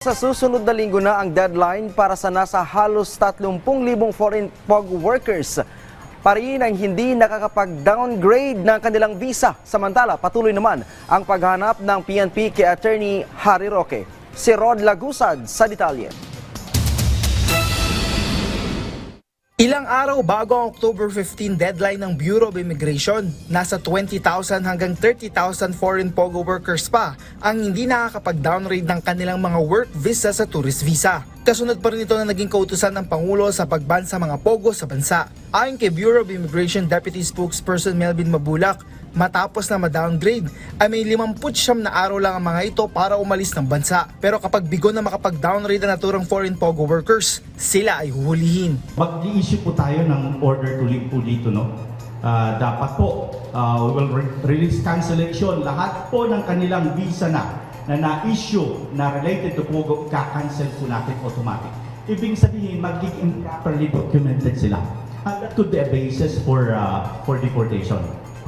Sa susunod na linggo na ang deadline para sa nasa halos 30,000 foreign POG workers. Pa rin ang hindi nakakapag-downgrade ng kanilang visa. Samantala, patuloy naman ang paghanap ng PNP kay Attorney Harry Roque. Si Rod Lagusad sa detalye. Ilang araw bago ang October 15 deadline ng Bureau of Immigration, nasa 20,000 hanggang 30,000 foreign POGO workers pa ang hindi nakakapag-downgrade ng kanilang mga work visa sa tourist visa. Kasunod pa rin ito na naging kautusan ng Pangulo sa pagban sa mga POGO sa bansa. Ayon kay Bureau of Immigration Deputy Spokesperson Melvin Mabulak, matapos na ma-downgrade ay may 59 na araw lang ang mga ito para umalis ng bansa. Pero kapag bigo na makapag-downgrade ang naturang foreign POGO workers, sila ay huhulihin. Mag-i-issue po tayo ng order to leave po dito, no? Ah, dapat po, ah, we will re- release cancellation. Lahat po ng kanilang visa na na na-issue na related to Pogo, ka-cancel po natin automatic. Ibig sabihin, magiging properly documented sila. And that could be a basis for ah, for deportation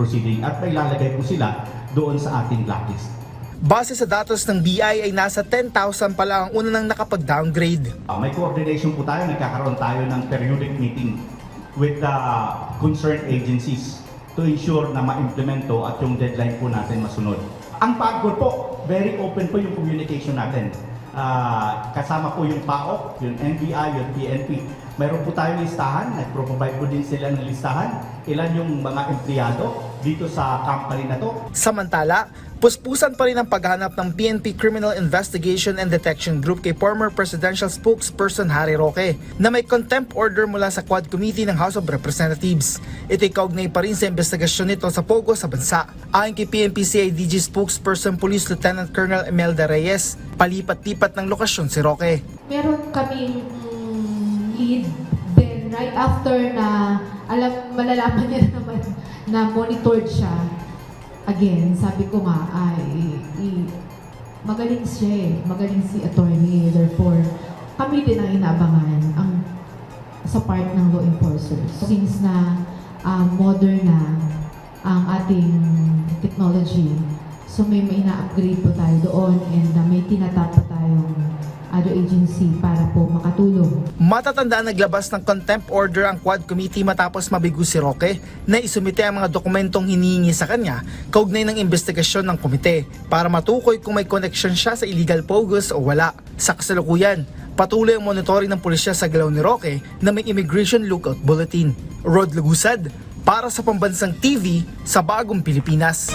proceeding at may lalagay po sila doon sa ating blacklist. Base sa datos ng BI ay nasa 10,000 pa lang ang una nang nakapag-downgrade. Uh, may coordination po tayo, nagkakaroon tayo ng periodic meeting with the concerned agencies to ensure na ma-implement to at yung deadline po natin masunod. Ang PAGCOR po, very open po yung communication natin. Ah, kasama po yung PAOK, yung NBI, yung PNP. Mayroon po tayong listahan, nag-provide po din sila ng listahan. Ilan yung mga empleyado dito sa company na to. Samantala, puspusan pa rin ang paghanap ng PNP Criminal Investigation and Detection Group kay former presidential spokesperson Harry Roque na may contempt order mula sa Quad Committee ng House of Representatives. Ito'y kaugnay pa rin sa investigasyon nito sa Pogo sa bansa. Ayon kay PNP CIDG spokesperson Police Lieutenant Colonel Imelda Reyes, palipat-lipat ng lokasyon si Roque. meron kaming lead. Then, right after na, alam, malalaman niya na naman na monitored siya, again, sabi ko nga, ay, i- magaling siya eh. Magaling si attorney. Therefore, kami din ang inaabangan ang sa part ng law enforcers. Since na ah, modern na ang ating technology, so may may na-upgrade po tayo doon and ah, may tinatap pa tayong other agency para po makatulong. Matatandaan naglabas ng contempt order ang Quad Committee matapos mabigo si Roque na isumite ang mga dokumentong hinihingi sa kanya kaugnay ng investigasyon ng komite para matukoy kung may connection siya sa illegal pogos o wala. Sa kasalukuyan, patuloy ang monitoring ng pulisya sa galaw ni Roque na may immigration lookout bulletin. Rod Lagusad para sa Pambansang TV sa Bagong Pilipinas.